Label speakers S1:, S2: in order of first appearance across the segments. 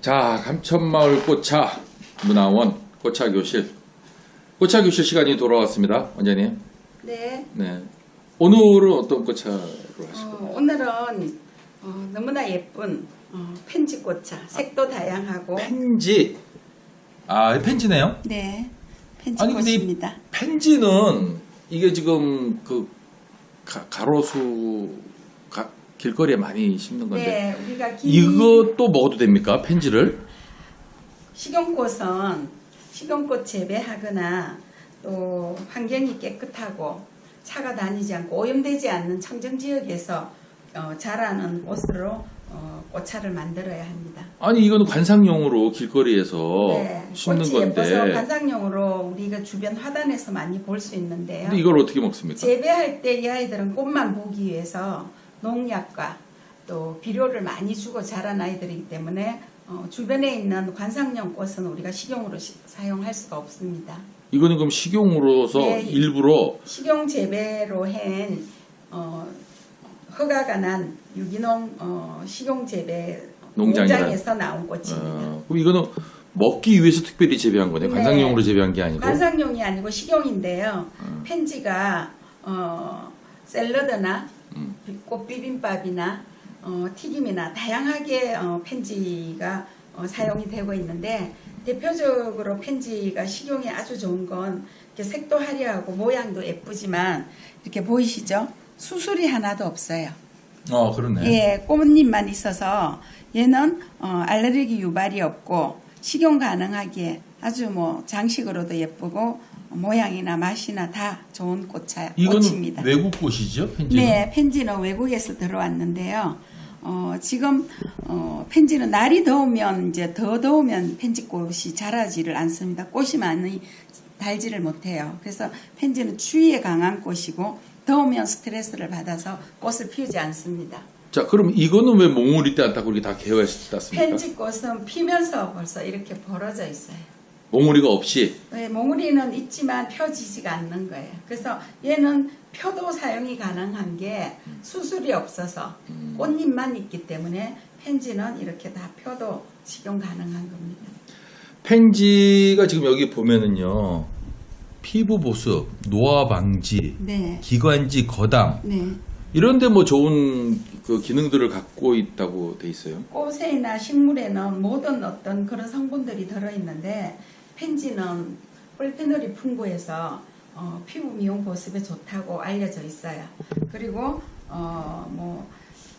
S1: 자, 감천마을 꽃차 문화원 꽃차 교실. 꽃차 교실 시간이 돌아왔습니다. 원장님.
S2: 네.
S1: 네. 오늘은 어떤 꽃차로 하실 거예요?
S2: 어, 오늘은 어, 너무나 예쁜 어, 펜지 꽃차. 색도 다양하고.
S1: 펜지. 아, 펜지네요.
S2: 네.
S1: 아니, 근데 이
S2: 펜지꽃입니다.
S1: 펜지는 이게 지금 그 가, 가로수 가- 길거리에 많이 심는 건데
S2: 네, 우리가 기
S1: 이것도 먹어도 됩니까? 펜지를?
S2: 식용꽃은 식용꽃 재배하거나 또 환경이 깨끗하고 차가 다니지 않고 오염되지 않는 청정 지역에서 어, 자라는 꽃으로 어, 꽃차를 만들어야 합니다.
S1: 아니 이거는 관상용으로 길거리에서
S2: 네,
S1: 심는
S2: 꽃이 예뻐서
S1: 건데
S2: 관상용으로 우리가 주변 화단에서 많이 볼 수 있는데요.
S1: 근데 이걸 어떻게 먹습니까?
S2: 재배할 때 이 아이들은 꽃만 보기 위해서 농약과 또 비료를 많이 주고 자란 아이들이기 때문에 어, 주변에 있는 관상용 꽃은 우리가 식용으로 시- 사용할 수가 없습니다.
S1: 이거는 그럼 식용으로서
S2: 네.
S1: 일부러
S2: 식용 재배로 한 어, 허가가 난 유기농 어, 식용 재배
S1: 농장이라-
S2: 농장에서 나온 꽃입니다.
S1: 어, 그럼 이거는 먹기 위해서 특별히 재배한 거네.
S2: 네.
S1: 관상용으로 재배한 게 아니고.
S2: 관상용이 아니고 식용인데요.
S1: 음.
S2: 펜지가 어, 샐러드나
S1: 음.
S2: 꽃 비빔밥이나 어, 튀김이나 다양하게 어, 펜지가 어, 사용이 되고 있는데 대표적으로 펜지가 식용에 아주 좋은 건 이렇게 색도 화려하고 모양도 예쁘지만 이렇게 보이시죠? 수술이 하나도 없어요.
S1: 어, 그러네.
S2: 예, 꽃잎만 있어서 얘는 어, 알레르기 유발이 없고 식용 가능하기에 아주 뭐 장식으로도 예쁘고 모양이나 맛이나 다 좋은 꽃차 꽃입니다.
S1: 외국 꽃이죠? 펜지는?
S2: 네, 펜지는 외국에서 들어왔는데요. 어, 지금 어, 펜지는 날이 더우면 이제 더 더우면 펜지꽃이 자라지를 않습니다. 꽃이 많이 달지를 못해요. 그래서 펜지는 추위에 강한 꽃이고 더우면 스트레스를 받아서 꽃을 피우지 않습니다.
S1: 자, 그럼 이거는 왜 몽우리 때 안 따고 이렇게 다 개화해서 땄습니까?
S2: 펜지꽃은 피면서 벌써 이렇게 벌어져 있어요.
S1: 몽우리가 없이
S2: 왜 몽우리는 있지만 펴지지가 않는 거예요. 그래서 얘는 표도 사용이 가능한 게 수술이 없어서
S1: 음.
S2: 꽃잎만 있기 때문에 펜지는 이렇게 다 펴도 식용 가능한 겁니다.
S1: 펜지가 지금 여기 보면은요. 피부 보습, 노화 방지,
S2: 네.
S1: 기관지 거담
S2: 네.
S1: 이런데 뭐 좋은 그 기능들을 갖고 있다고 돼 있어요.
S2: 꽃에나 식물에는 모든 어떤 그런 성분들이 들어 있는데 펜지는 폴페놀이 풍부해서 어, 피부 미용 보습에 좋다고 알려져 있어요. 그리고 어, 뭐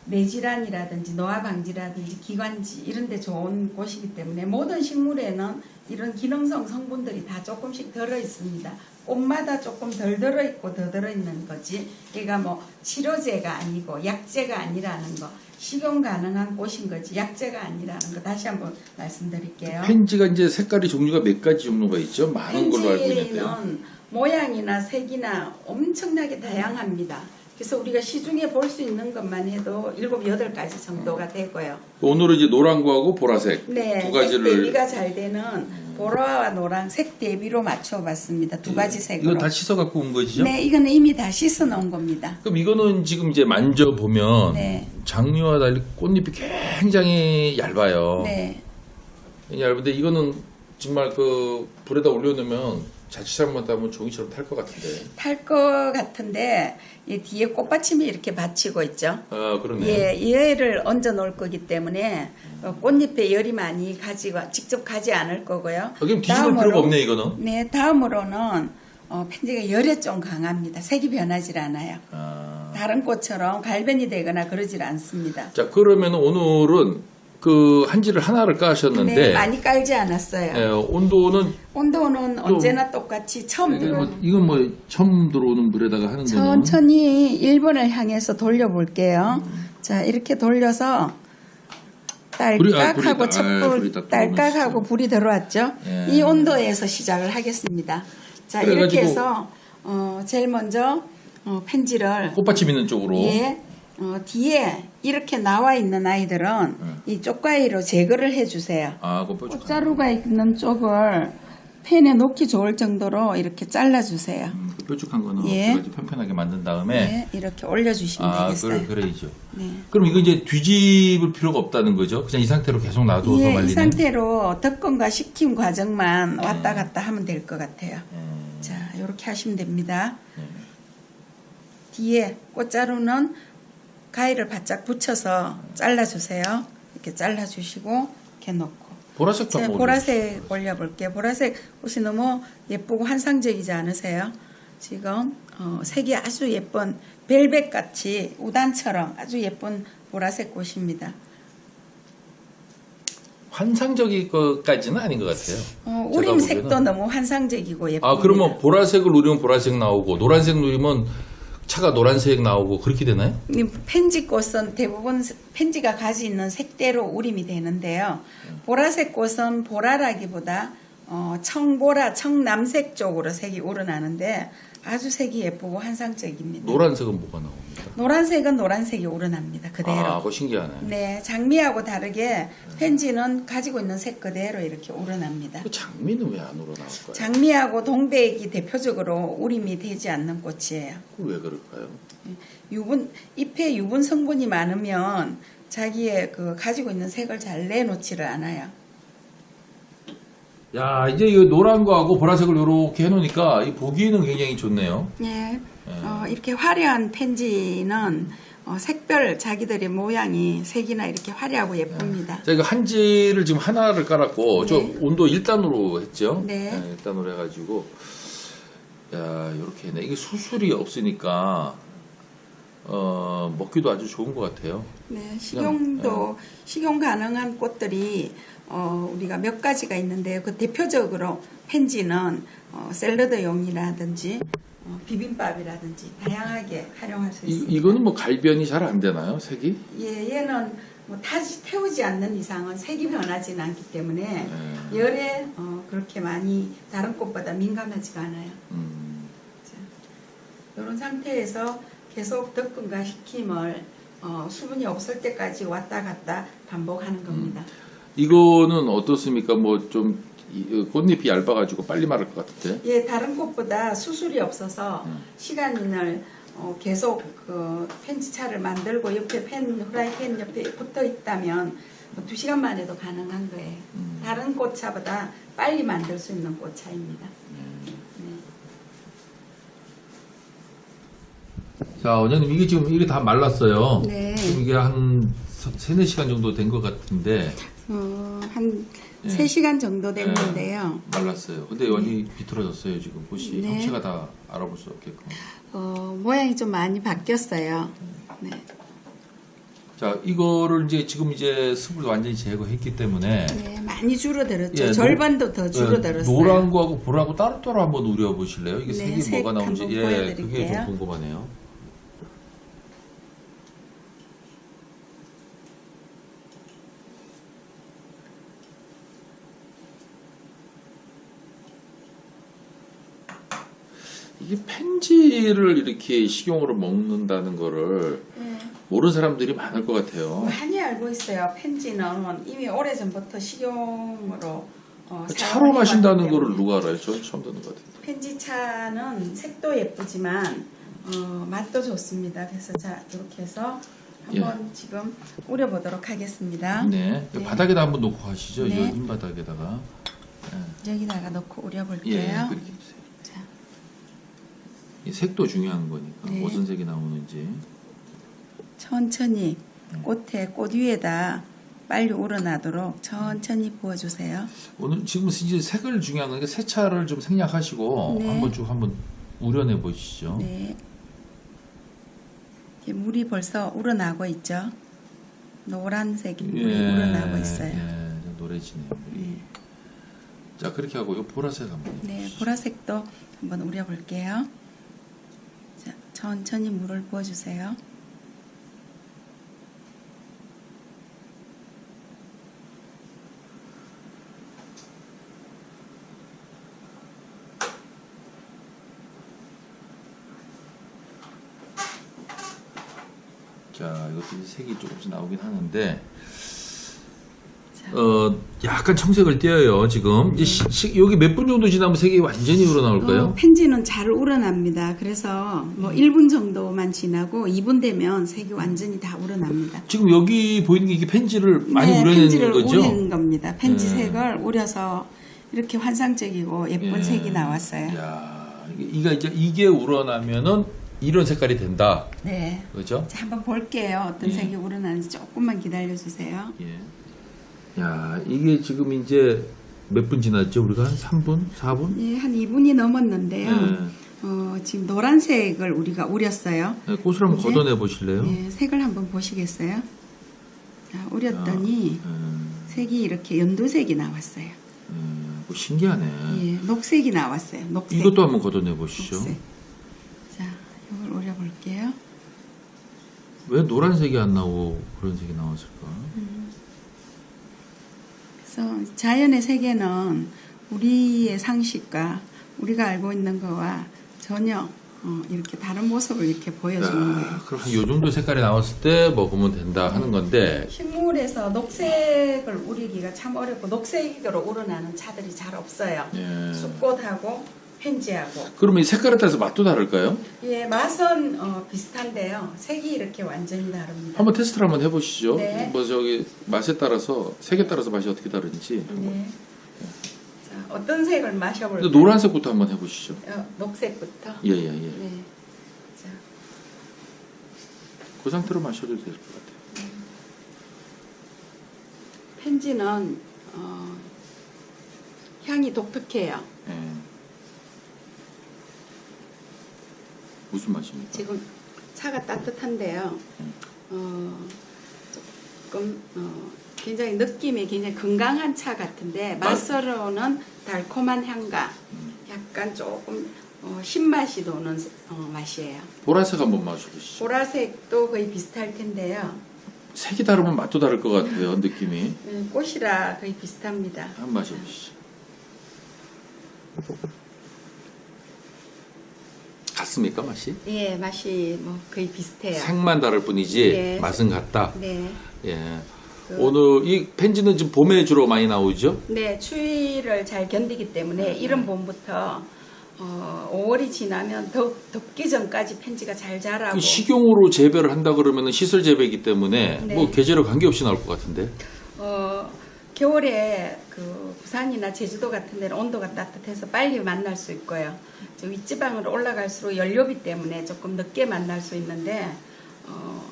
S2: 뇌질환이라든지 노화 방지라든지 기관지 이런 데 좋은 곳이기 때문에 모든 식물에는 이런 기능성 성분들이 다 조금씩 들어 있습니다. 꽃마다 조금 덜 들어 있고 더 들어 있는 거지. 얘가 뭐 치료제가 아니고 약제가 아니라는 거. 식용 가능한 꽃인 거지 약제가 아니라는 거 다시 한번 말씀드릴게요.
S1: 펜지가 이제 색깔이 종류가 몇 가지 종류가 있죠. 많은 걸로 알고 있는데.
S2: 펜지는 모양이나 색이나 엄청나게 다양합니다. 그래서 우리가 시중에 볼 수 있는 것만 해도 일곱 여덟 가지 정도가 되고요.
S1: 오늘은 이제 노란거하고 보라색
S2: 네,
S1: 두 가지를
S2: 색 대비가 잘 되는 보라와 노랑 색 대비로 맞춰봤습니다. 두 가지 색으로.
S1: 이거 다 씻어 갖고 온 거죠?
S2: 네, 이거는 이미 다 씻어 놓은 겁니다.
S1: 그럼 이거는 지금 이제 만져 보면
S2: 네,
S1: 장미와 달리 꽃잎이 굉장히 얇아요.
S2: 네,
S1: 얇은데 이거는 정말 그 불에다 올려놓으면 자칫 잘못하면 종이처럼 탈 것 같은데.
S2: 탈 것 같은데 이 뒤에 꽃받침이 이렇게 받치고 있죠.
S1: 아 그러네.
S2: 예, 얘를 얹어 놓을 거기 때문에 어, 꽃잎에 열이 많이 가지고 직접 가지 않을 거고요.
S1: 아, 그럼 뒤집을 필요가 없네 이거는.
S2: 네, 다음으로는 어, 펜지가 열에 좀 강합니다. 색이 변하지 않아요.
S1: 아.
S2: 다른 꽃처럼 갈변이 되거나 그러질 않습니다.
S1: 자 그러면 오늘은 그 한지를 하나를 까셨는데
S2: 네, 많이 깔지 않았어요.
S1: 예, 온도는
S2: 온도는 언제나 똑같이 처음
S1: 이건
S2: 들어
S1: 뭐, 이건 뭐 처음 들어오는 물에다가 하는 거는
S2: 천천히 1번을 향해서 돌려볼게요. 자, 이렇게 돌려서
S1: 아,
S2: 딸깍하고
S1: 다- 아,
S2: 촛불 딸깍하고 불이 들어왔죠.
S1: 예.
S2: 이 온도에서 시작을 하겠습니다. 자, 이렇게
S1: 그래가지고-
S2: 해서 어, 제일 먼저 어, 펜지를
S1: 꽃받침 있는 쪽으로
S2: 예, 어, 뒤에 이렇게 나와 있는 아이들은
S1: 음.
S2: 이 쪽가위로 제거를 해주세요.
S1: 아
S2: 꽃자루가 있는 쪽을 팬에 놓기 좋을 정도로 이렇게 잘라주세요.
S1: 음, 그 뾰족한 거는
S2: 예.
S1: 편편하게 만든 다음에
S2: 네, 이렇게 올려주시면
S1: 아,
S2: 되겠어요.
S1: 그래, 그래야죠.
S2: 네.
S1: 그럼 이거 이제 뒤집을 필요가 없다는 거죠? 그냥 이 상태로 계속 놔둬도
S2: 예, 이
S1: 말리는.
S2: 상태로 덮건과 식힘 과정만
S1: 네.
S2: 왔다 갔다 하면 될 것 같아요.
S1: 음,
S2: 자, 이렇게 하시면 됩니다.
S1: 네.
S2: 뒤에 꽃자루는 가위를 바짝 붙여서 잘라주세요. 이렇게 잘라주시고 이렇게 놓고.
S1: 보라색도
S2: 제가
S1: 한번
S2: 보라색 올려볼게요. 보라색 옷이 너무 예쁘고 환상적이지 않으세요? 지금 어, 색이 아주 예쁜 벨벳 같이 우단처럼 아주 예쁜 보라색 꽃입니다.
S1: 환상적인 것까지는 아닌 것 같아요.
S2: 어,
S1: 제가
S2: 우림 색도
S1: 보기에는.
S2: 너무 환상적이고 예쁩니다.
S1: 아, 그러면 보라색을 누르면 보라색 나오고 노란색 누르면 차가 노란색 나오고 그렇게 되나요?
S2: 이 펜지 꽃은 대부분 펜지가 가지고 있는 색대로 우림이 되는데요. 보라색 꽃은 보라라기보다 어, 청보라, 청남색 쪽으로 색이 우러나는데 아주 색이 예쁘고 환상적입니다.
S1: 노란색은 뭐가 나옵니까?
S2: 노란색은 노란색이 우러납니다. 그대로.
S1: 아, 그거 신기하네.
S2: 네, 장미하고 다르게 펜지는 가지고 있는 색 그대로 이렇게 우러납니다.
S1: 그 장미는 왜안 우러나올까요?
S2: 장미하고 동백이 대표적으로 우림이 되지 않는 꽃이에요.
S1: 그거 왜 그럴까요?
S2: 유분 잎에 유분 성분이 많으면 자기의 그 가지고 있는 색을 잘 내놓지를 않아요.
S1: 야, 이제 이 노란 거하고 보라색을 이렇게 해놓으니까 이 보기에는 굉장히 좋네요.
S2: 예. 어, 이렇게 화려한 펜지는 어, 색별 자기들의 모양이 색이나 이렇게 화려하고 예쁩니다.
S1: 자, 이거 한지를 지금 하나를 깔았고, 저
S2: 네.
S1: 온도 1단으로 했죠?
S2: 네.
S1: 1단으로 해가지고, 야, 이렇게 했네. 이게 수술이 없으니까, 어, 먹기도 아주 좋은 것 같아요.
S2: 네, 식용도 식용 가능한 꽃들이 어, 우리가 몇 가지가 있는데요. 그 대표적으로 펜지는 어, 샐러드용이라든지 어, 비빔밥이라든지 다양하게 활용할 수
S1: 이,
S2: 있습니다.
S1: 이거는 뭐 갈변이 잘 안 되나요? 색이?
S2: 예, 얘는 뭐 타지, 태우지 않는 이상은 색이 변하지는 않기 때문에
S1: 네.
S2: 열에 어, 그렇게 많이 다른 꽃보다 민감하지가 않아요.
S1: 음,
S2: 이런 상태에서 계속 덮근과 식힘을 어, 수분이 없을 때까지 왔다 갔다 반복하는 겁니다.
S1: 이거는 어떻습니까? 뭐 좀 꽃잎이 얇아가지고 빨리 마를 것 같은데.
S2: 예, 다른 꽃보다 수술이 없어서
S1: 음.
S2: 시간을 어, 계속 그 펜지차를 만들고 옆에 펜 후라이팬 옆에 붙어 있다면 뭐두 시간만 해도 가능한 거예요.
S1: 음.
S2: 다른 꽃차보다 빨리 만들 수 있는 꽃차입니다.
S1: 자, 원장님 이게 지금 이게 다 말랐어요.
S2: 네.
S1: 지금 이게 한 세- 세네 시간 정도 된 것 같은데
S2: 어, 한
S1: 예.
S2: 3시간 정도 됐는데요.
S1: 말랐어요. 근데 완전히 비틀어졌어요 지금 꽃이
S2: 네.
S1: 형체가 다 알아볼 수 없게끔.
S2: 어, 모양이 좀 많이 바뀌었어요. 네.
S1: 자, 이거를 이제 지금 이제 습을 완전히 제거했기 때문에
S2: 네, 많이 줄어들었죠.
S1: 예, 노-
S2: 절반도 더
S1: 예,
S2: 줄어들었어요.
S1: 노란 거하고 보라고 따로따로 한번 우려 보실래요? 이게
S2: 네,
S1: 색이
S2: 색
S1: 뭐가 나오는지 예,
S2: 보여드릴게요.
S1: 그게 좀 궁금하네요. 이게 펜지를 이렇게 식용으로 먹는다는 거를
S2: 네.
S1: 모르는 사람들이 많을 것 같아요.
S2: 많이 알고 있어요. 펜지는 이미 오래전부터 식용으로 어,
S1: 차로 마신다는. 거를 누가 알아요? 저 처음 듣는 것 같아요.
S2: 펜지차는 색도 예쁘지만 어, 맛도 좋습니다. 그래서 자 이렇게 해서 한번 지금 우려보도록 하겠습니다.
S1: 네.
S2: 네.
S1: 바닥에다 한번 놓고 가시죠.
S2: 네.
S1: 이 바닥에다가.
S2: 여기다가 넣고
S1: 예,
S2: 우려볼게요.
S1: 이 색도 중요한 거니까
S2: 네.
S1: 무슨 색이 나오는지.
S2: 천천히
S1: 네.
S2: 꽃에 꽃 위에다 빨리 우러나도록 천천히 부어주세요.
S1: 오늘 지금 이제 색을 중요한 거니까 세차를 좀 생략하시고
S2: 네.
S1: 한번 쭉 한번 우려내 보시죠.
S2: 네. 물이 벌써 우러나고 있죠. 노란색이 물이 우러나고 있어요.
S1: 예, 좀 노래지네요.
S2: 네.
S1: 자 그렇게 하고 이 보라색 한번.
S2: 네. 보라색도 한번 우려볼게요. 자, 천천히 물을 부어주세요.
S1: 자 이것도 색이 조금씩 나오긴 하는데
S2: 자,
S1: 어 약간 청색을 띄어요 지금. 이제 시- 시- 여기 몇 분 정도 지나면 색이 완전히 우러나올까요?
S2: 어, 펜지는 잘 우러납니다. 그래서 뭐 1분 정도만 지나고 2분 되면 색이 완전히 다 우러납니다.
S1: 지금 여기 보이는 게 이게 펜지를 많이
S2: 네,
S1: 우려내는
S2: 펜지를
S1: 거죠?
S2: 우리는 겁니다. 펜지
S1: 네.
S2: 색을 우려서 이렇게 환상적이고 예쁜
S1: 예.
S2: 색이 나왔어요.
S1: 야, 이게 이게 이제 이게 우러나면은 이런 색깔이 된다.
S2: 네.
S1: 그렇죠?
S2: 자, 한번 볼게요. 어떤
S1: 예.
S2: 색이 우러나는지 조금만 기다려 주세요.
S1: 예. 야, 이게 지금 이제 몇 분 지났죠? 우리가 한 3분, 4분?
S2: 예, 한 2분이 넘었는데요.
S1: 네.
S2: 어, 지금 노란색을 우리가 우렸어요.
S1: 네, 꽃을 한번
S2: 이제-
S1: 걷어내 보실래요?
S2: 예, 색을 한번 보시겠어요? 자, 우렸더니
S1: 음,
S2: 색이 이렇게 연두색이 나왔어요.
S1: 음, 뭐 신기하네.
S2: 예, 녹색이 나왔어요. 녹색.
S1: 이것도 한번 걷어내 보시죠.
S2: 녹색. 자, 이걸 우려볼게요.
S1: 왜 노란색이 안 나오고 그런 색이 나왔을까?
S2: 그래서 자연의 세계는 우리의 상식과 우리가 알고 있는 거와 전혀 어, 이렇게 다른 모습을 이렇게 보여주는 거예요.
S1: 야, 그럼 한요 정도 색깔이 나왔을 때 먹으면 된다 하는 건데
S2: 식물에서 녹색을 우리기가 참 어렵고 녹색으로 우러나는 차들이 잘 없어요.
S1: 예.
S2: 쑥꽃하고 펜지하고.
S1: 그러면 이 색깔에 따라서 맛도 다를까요?
S2: 예, 맛은 어, 비슷한데요. 색이 이렇게 완전히 다릅니다.
S1: 한번 테스트를 한번 해보시죠.
S2: 네.
S1: 뭐 저기 맛에 따라서 색에 따라서 맛이 어떻게 다른지.
S2: 네. 자, 어떤 색을 마셔볼까요?
S1: 노란색부터 한번 해보시죠.
S2: 어, 녹색부터.
S1: 예 예 예.
S2: 네. 자,
S1: 그 상태로 마셔도 될 것 같아요.
S2: 펜지는 어, 향이 독특해요.
S1: 예. 무슨 맛입니까?
S2: 지금 차가 따뜻한데요. 어, 조금 어, 굉장히 느낌이 굉장히 건강한 차 같은데 맛으로는 달콤한 향과 약간 조금 어, 신맛이 도는 어, 맛이에요.
S1: 보라색 한번 마셔보시죠.
S2: 보라색도 거의 비슷할 텐데요.
S1: 색이 다르면 맛도 다를 것 같아요. 느낌이.
S2: 음, 꽃이라 거의 비슷합니다.
S1: 한번 마셔보시죠. 같습니까 맛이?
S2: 예, 맛이 뭐 거의 비슷해요.
S1: 색만 다를 뿐이지
S2: 네.
S1: 맛은 같다.
S2: 네.
S1: 예.
S2: 그-
S1: 오늘 이 펜지는 지금 봄에 주로 많이 나오죠?
S2: 네, 추위를 잘 견디기 때문에 이른 봄부터 어, 5월이 지나면 더 덥기 전까지 펜지가 잘 자라고
S1: 그 식용으로 재배를 한다 그러면 시설 재배이기 때문에
S2: 네.
S1: 뭐 계절에 관계없이 나올 것 같은데.
S2: 어, 겨울에 그 부산이나 제주도 같은 데는 온도가 따뜻해서 빨리 만날 수 있고요. 저 윗지방으로 올라갈수록 연료비 때문에 조금 늦게 만날 수 있는데 어,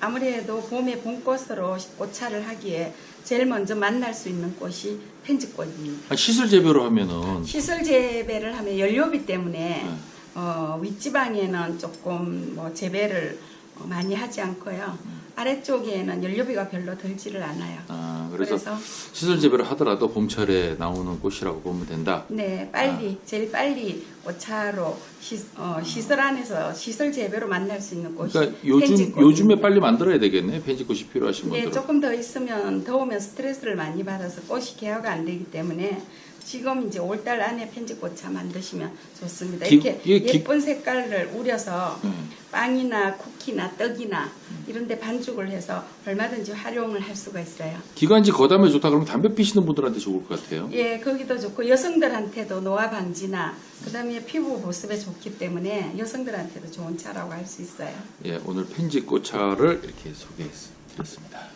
S2: 아무래도 봄에 봄꽃으로 꽃차를 하기에 제일 먼저 만날 수 있는 꽃이 펜지꽃입니다.
S1: 아, 시설 재배로 하면은
S2: 시설 재배를 하면 연료비 때문에
S1: 네.
S2: 어, 윗지방에는 조금 뭐 재배를 어, 많이 하지 않고요. 아래쪽에는 연료비가 별로 들지를 않아요.
S1: 아, 그래서,
S2: 그래서
S1: 시설 재배를 하더라도 봄철에 나오는 꽃이라고 보면 된다.
S2: 네 빨리 제일 빨리 꽃차로 시, 어, 시설 안에서 시설 재배로 만날 수 있는 꽃이
S1: 그러니까 요즘. 요즘에 빨리 만들어야 되겠네. 펜지꽃이 필요하신
S2: 예,
S1: 분들은.
S2: 조금 더 있으면 더우면 스트레스를 많이 받아서 꽃이 개화가 안 되기 때문에 지금 이제 5달 안에 펜지꽃차 만드시면 좋습니다.
S1: 기- 이렇게 기-
S2: 예쁜 색깔을 우려서
S1: 음.
S2: 빵이나 쿠키나 떡이나 이런데 반죽을 해서 얼마든지 활용을 할 수가 있어요.
S1: 기관지 거담에 좋다 그러면 담배 피시는 분들한테 좋을 것 같아요.
S2: 예, 거기도 좋고 여성들한테도 노화 방지나 그다음에 피부 보습에 좋기 때문에 여성들한테도 좋은 차라고 할 수 있어요.
S1: 예, 오늘 펜지 꽃차를 이렇게 소개해 드렸습니다.